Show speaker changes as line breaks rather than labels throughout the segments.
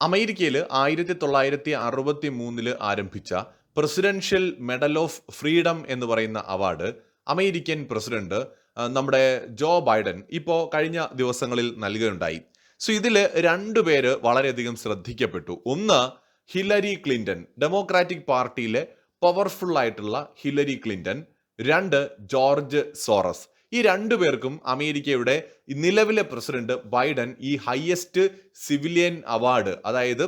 അമേരിക്കയിൽ ആയിരത്തി തൊള്ളായിരത്തി അറുപത്തി മൂന്നിൽ ആരംഭിച്ച പ്രസിഡൻഷ്യൽ മെഡൽ ഓഫ് ഫ്രീഡം എന്ന് പറയുന്ന അവാർഡ് അമേരിക്കൻ പ്രസിഡന്റ് നമ്മുടെ ജോ ബൈഡൻ ഇപ്പോൾ കഴിഞ്ഞ ദിവസങ്ങളിൽ നൽകുകയുണ്ടായി. സോ ഇതിൽ രണ്ടു പേര് വളരെയധികം ശ്രദ്ധിക്കപ്പെട്ടു. ഒന്ന് ഹില്ലരി ക്ലിന്റൺ ഡെമോക്രാറ്റിക് പാർട്ടിയിലെ പവർഫുൾ ആയിട്ടുള്ള ഹിലരി ക്ലിന്റൺ. രണ്ട് ജോർജ് സോറസ്. ഈ രണ്ടു പേർക്കും അമേരിക്കയുടെ നിലവിലെ പ്രസിഡന്റ് ബൈഡൻ ഈ ഹയസ്റ്റ് സിവിലിയൻ അവാർഡ് അതായത്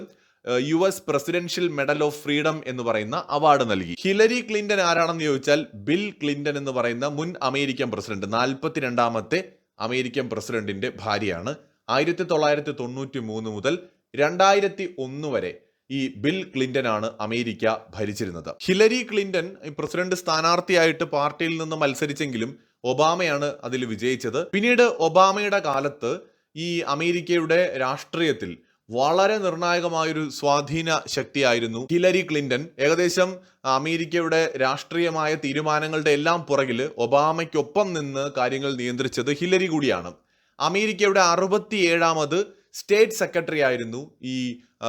U S presidential medal of freedom എന്ന് പറയുന്ന അവാർഡ് നൽകി. ഹിലരി ക്ലിന്റൺ ആരാണെന്ന് ചോദിച്ചാൽ ബിൽ ക്ലിന്റൺ എന്ന് പറയുന്ന മുൻ അമേരിക്കൻ പ്രസിഡന്റ് നാൽപ്പത്തിരണ്ടാമത്തെ അമേരിക്കൻ പ്രസിഡന്റിന്റെ ഭാര്യയാണ്. ആയിരത്തി തൊള്ളായിരത്തി തൊണ്ണൂറ്റി മൂന്ന് മുതൽ രണ്ടായിരത്തി ഒന്ന് വരെ ഈ ബിൽ ക്ലിന്റൺ ആണ് അമേരിക്ക ഭരിച്ചിരുന്നത്. ഹിലരി ക്ലിന്റൺ പ്രസിഡന്റ് സ്ഥാനാർത്ഥിയായിട്ട് പാർട്ടിയിൽ നിന്ന് മത്സരിച്ചെങ്കിലും ഒബാമയാണ് അതിൽ വിജയിച്ചത്. പിന്നീട് ഒബാമയുടെ കാലത്ത് ഈ അമേരിക്കയുടെ രാഷ്ട്രീയത്തിൽ വളരെ നിർണായകമായൊരു സ്വാധീന ശക്തിയായിരുന്നു ഹിലരി ക്ലിന്റൺ. ഏകദേശം അമേരിക്കയുടെ രാഷ്ട്രീയമായ തീരുമാനങ്ങളുടെ എല്ലാം പുറകിൽ ഒബാമയ്ക്കൊപ്പം നിന്ന് കാര്യങ്ങൾ നിയന്ത്രിച്ചത് ഹിലരി കൂടിയാണ്. അമേരിക്കയുടെ അറുപത്തിയേഴാമത് സ്റ്റേറ്റ് സെക്രട്ടറി ആയിരുന്നു ഈ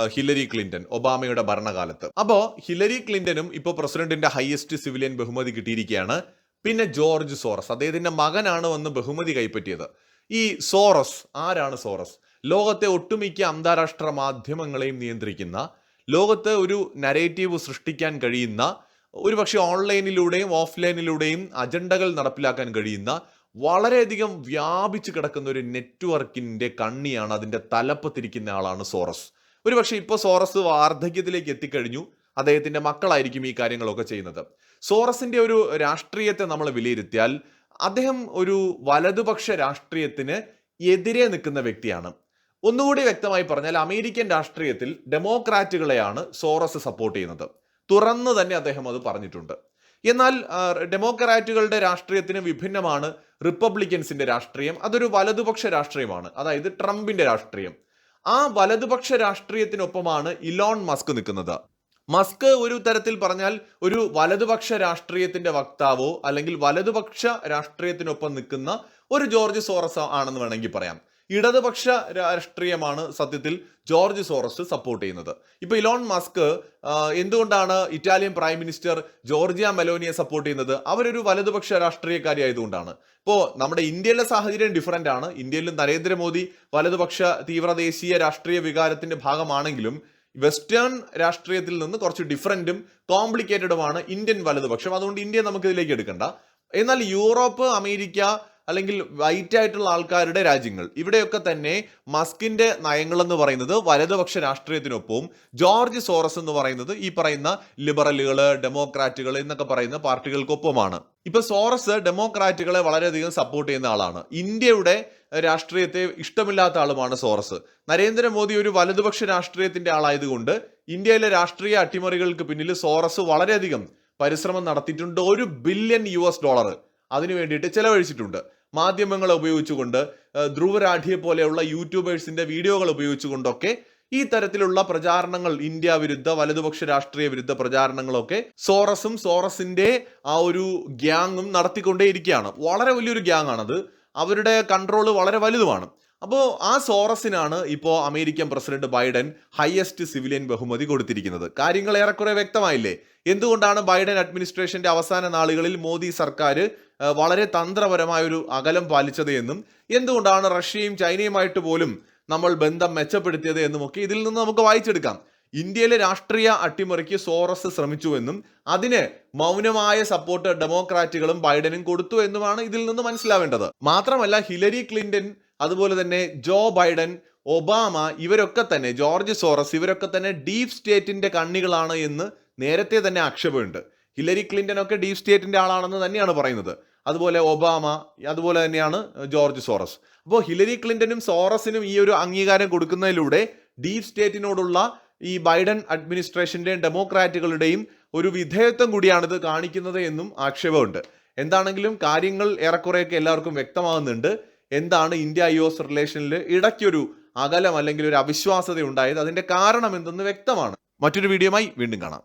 ഹിലരി ക്ലിന്റൺ ഒബാമയുടെ ഭരണകാലത്ത്. അപ്പോൾ ഹിലരി ക്ലിന്റനും ഇപ്പോൾ പ്രസിഡന്റിന്റെ ഹയസ്റ്റ് സിവിലിയൻ ബഹുമതി കിട്ടിയിരിക്കുകയാണ്. പിന്നെ ജോർജ് സോറസ് അദ്ദേഹത്തിന്റെ മകനാണ് വന്ന് ബഹുമതി കൈപ്പറ്റിയത്. ഈ സോറസ് ആരാണ് സോറസ്? ലോകത്തെ ഒട്ടുമിക്ക അന്താരാഷ്ട്ര മാധ്യമങ്ങളെയും നിയന്ത്രിക്കുന്ന ലോകത്ത് ഒരു നരേറ്റീവ് സൃഷ്ടിക്കാൻ കഴിയുന്ന ഒരുപക്ഷെ ഓൺലൈനിലൂടെയും ഓഫ്ലൈനിലൂടെയും അജണ്ടകൾ നടപ്പിലാക്കാൻ കഴിയുന്ന വളരെയധികം വ്യാപിച്ചു കിടക്കുന്ന ഒരു നെറ്റ്വർക്കിന്റെ കണ്ണിയാണ് അതിന്റെ തലപ്പത്തിരിക്കുന്ന ആളാണ് സോറസ്. ഒരുപക്ഷെ ഇപ്പോൾ സോറസ് വാർദ്ധക്യത്തിലേക്ക് എത്തിക്കഴിഞ്ഞു. അദ്ദേഹത്തിന്റെ മക്കളായിരിക്കും ഈ കാര്യങ്ങളൊക്കെ ചെയ്യുന്നത്. സോറസിന്റെ ഒരു രാഷ്ട്രീയത്തെ നമ്മൾ വിലയിരുത്തിയാൽ അദ്ദേഹം ഒരു വലതുപക്ഷ രാഷ്ട്രീയത്തിന് എതിരെ നിൽക്കുന്ന വ്യക്തിയാണ്. ഒന്നുകൂടി വ്യക്തമായി പറഞ്ഞാൽ അമേരിക്കൻ രാഷ്ട്രീയത്തിൽ ഡെമോക്രാറ്റുകളെയാണ് സോറസ് സപ്പോർട്ട് ചെയ്യുന്നത്. തുറന്ന് തന്നെ അദ്ദേഹം അത് പറഞ്ഞിട്ടുണ്ട്. എന്നാൽ ഡെമോക്രാറ്റുകളുടെ രാഷ്ട്രീയത്തിന് വിഭിന്നമാണ് റിപ്പബ്ലിക്കൻസിന്റെ രാഷ്ട്രീയം. അതൊരു വലതുപക്ഷ രാഷ്ട്രീയമാണ്. അതായത് ട്രംപിന്റെ രാഷ്ട്രീയം. ആ വലതുപക്ഷ രാഷ്ട്രീയത്തിനൊപ്പമാണ് ഇലോൺ മസ്ക് നിൽക്കുന്നത്. മസ്ക് ഒരു തരത്തിൽ പറഞ്ഞാൽ ഒരു വലതുപക്ഷ രാഷ്ട്രീയത്തിന്റെ വക്താവോ അല്ലെങ്കിൽ വലതുപക്ഷ രാഷ്ട്രീയത്തിനൊപ്പം നിൽക്കുന്ന ഒരു ജോർജ് സോറസ് ആണെന്ന് വേണമെങ്കിൽ പറയാം. ഇടതുപക്ഷ രാഷ്ട്രീയമാണ് സത്യത്തിൽ ജോർജ് സോറസ് സപ്പോർട്ട് ചെയ്യുന്നത്. ഇപ്പൊ ഇലോൺ മസ്ക് എന്തുകൊണ്ടാണ് ഇറ്റാലിയൻ പ്രൈം മിനിസ്റ്റർ ജോർജിയ മെലോനിയെ സപ്പോർട്ട് ചെയ്യുന്നത്? അവരൊരു വലതുപക്ഷ രാഷ്ട്രീയക്കാരി ആയതുകൊണ്ടാണ്. ഇപ്പോൾ നമ്മുടെ ഇന്ത്യയിലെ സാഹചര്യം ഡിഫറന്റ് ആണ്. ഇന്ത്യയിൽ നരേന്ദ്രമോദി വലതുപക്ഷ തീവ്രദേശീയ രാഷ്ട്രീയ വികാരത്തിന്റെ ഭാഗമാണെങ്കിലും വെസ്റ്റേൺ രാഷ്ട്രീയത്തിൽ നിന്ന് കുറച്ച് ഡിഫറന്റും കോംപ്ലിക്കേറ്റഡുമാണ് ഇന്ത്യൻ വലതുപക്ഷം. അതുകൊണ്ട് ഇന്ത്യ നമുക്ക് ഇതിലേക്ക് എടുക്കണ്ട. എന്നാൽ യൂറോപ്പ് അമേരിക്ക അല്ലെങ്കിൽ വൈറ്റ് ആയിട്ടുള്ള ആൾക്കാരുടെ രാജ്യങ്ങൾ. ഇവിടെയൊക്കെ തന്നെ മസ്കിന്റെ നയങ്ങൾ എന്ന് പറയുന്നത് വലതുപക്ഷ രാഷ്ട്രീയത്തിനൊപ്പവും ജോർജ് സോറസ് എന്ന് പറയുന്നത് ഈ പറയുന്ന ലിബറലുകൾ ഡെമോക്രാറ്റുകൾ എന്നൊക്കെ പറയുന്ന പാർട്ടികൾക്കൊപ്പമാണ്. ഇപ്പൊ സോറസ് ഡെമോക്രാറ്റുകളെ വളരെയധികം സപ്പോർട്ട് ചെയ്യുന്ന ആളാണ്. ഇന്ത്യയുടെ രാഷ്ട്രീയത്തെ ഇഷ്ടമില്ലാത്ത ആളുമാണ് സോറസ്. നരേന്ദ്രമോദി ഒരു വലതുപക്ഷ രാഷ്ട്രീയത്തിന്റെ ആളായതുകൊണ്ട് ഇന്ത്യയിലെ രാഷ്ട്രീയ അട്ടിമറികൾക്ക് പിന്നിൽ സോറസ് വളരെയധികം പരിശ്രമം നടത്തിയിട്ടുണ്ട്. ഒരു ബില്യൺ യു ഡോളർ അതിനു വേണ്ടിയിട്ട് ചെലവഴിച്ചിട്ടുണ്ട്. മാധ്യമങ്ങളെ ഉപയോഗിച്ചുകൊണ്ട് ധ്രുവരാഠിയെ പോലെയുള്ള യൂട്യൂബേഴ്സിന്റെ വീഡിയോകൾ ഉപയോഗിച്ചുകൊണ്ടൊക്കെ ഈ തരത്തിലുള്ള പ്രചാരണങ്ങൾ ഇന്ത്യ വിരുദ്ധ വലതുപക്ഷ രാഷ്ട്രീയ വിരുദ്ധ പ്രചാരണങ്ങളൊക്കെ സോറസും സോറസിന്റെ ആ ഒരു ഗ്യാങ്ങും നടത്തിക്കൊണ്ടേയിരിക്കുകയാണ്. വളരെ വലിയൊരു ഗ്യാങ് ആണത് അവരുടെ കൺട്രോൾ വളരെ വലുതുമാണ്. അപ്പോൾ ആ സോറസിനാണ് ഇപ്പോൾ American president Biden highest civilian ബഹുമതി കൊടുത്തിരിക്കുന്നത്. കാര്യങ്ങൾ ഏറെക്കുറെ വ്യക്തമായില്ലേ? എന്തുകൊണ്ടാണ് ബൈഡൻ അഡ്മിനിസ്ട്രേഷന്റെ അവസാന നാളുകളിൽ മോദി സർക്കാർ വളരെ തന്ത്രപരമായ ഒരു അകലം പാലിച്ചത് എന്നും എന്തുകൊണ്ടാണ് റഷ്യയും ചൈനയുമായിട്ട് പോലും നമ്മൾ ബന്ധം മെച്ചപ്പെടുത്തിയത് എന്നുമൊക്കെ ഇതിൽ നിന്ന് നമുക്ക് വായിച്ചെടുക്കാം. ഇന്ത്യയിലെ രാഷ്ട്രീയ അട്ടിമറിക്ക് സോറസ് ശ്രമിച്ചുവെന്നും അതിന് മൗനമായ സപ്പോർട്ട് ഡെമോക്രാറ്റുകളും ബൈഡനും കൊടുത്തു എന്നുമാണ് ഇതിൽ നിന്ന് മനസ്സിലാവേണ്ടത്. മാത്രമല്ല ഹിലരി ക്ലിന്റൺ അതുപോലെ തന്നെ ജോ ബൈഡൻ ഒബാമ ഇവരൊക്കെ തന്നെ ജോർജ് സോറസ് ഇവരൊക്കെ തന്നെ ഡീപ് സ്റ്റേറ്റിന്റെ കണ്ണികളാണ് എന്ന് നേരത്തെ തന്നെ ആക്ഷേപമുണ്ട്. ഹില്ലരി ക്ലിന്റൺ ഒക്കെ ഡീപ് സ്റ്റേറ്റിന്റെ ആളാണെന്ന് തന്നെയാണ് പറയുന്നത്. അതുപോലെ ഒബാമ അതുപോലെ തന്നെയാണ് ജോർജ് സോറസ്. അപ്പോൾ ഹില്ലരി ക്ലിന്റനും സോറസിനും ഈ ഒരു അംഗീകാരം കൊടുക്കുന്നതിലൂടെ ഡീപ് സ്റ്റേറ്റിനോടുള്ള ഈ ബൈഡൻ അഡ്മിനിസ്ട്രേഷന്റെയും ഡെമോക്രാറ്റുകളുടെയും ഒരു വിധേയത്വം കൂടിയാണിത് കാണിക്കുന്നത് എന്നും ആക്ഷേപമുണ്ട്. എന്താണെങ്കിലും കാര്യങ്ങൾ ഏറെക്കുറെയൊക്കെ എല്ലാവർക്കും വ്യക്തമാകുന്നുണ്ട്. എന്താണ് ഇന്ത്യ യു എസ് റിലേഷനിൽ ഇടയ്ക്കൊരു അകലം അല്ലെങ്കിൽ ഒരു അവിശ്വാസത ഉണ്ടായത്? അതിന്റെ കാരണം എന്തെന്ന് വ്യക്തമാണ്. മറ്റൊരു വീഡിയോയുമായി വീണ്ടും കാണാം.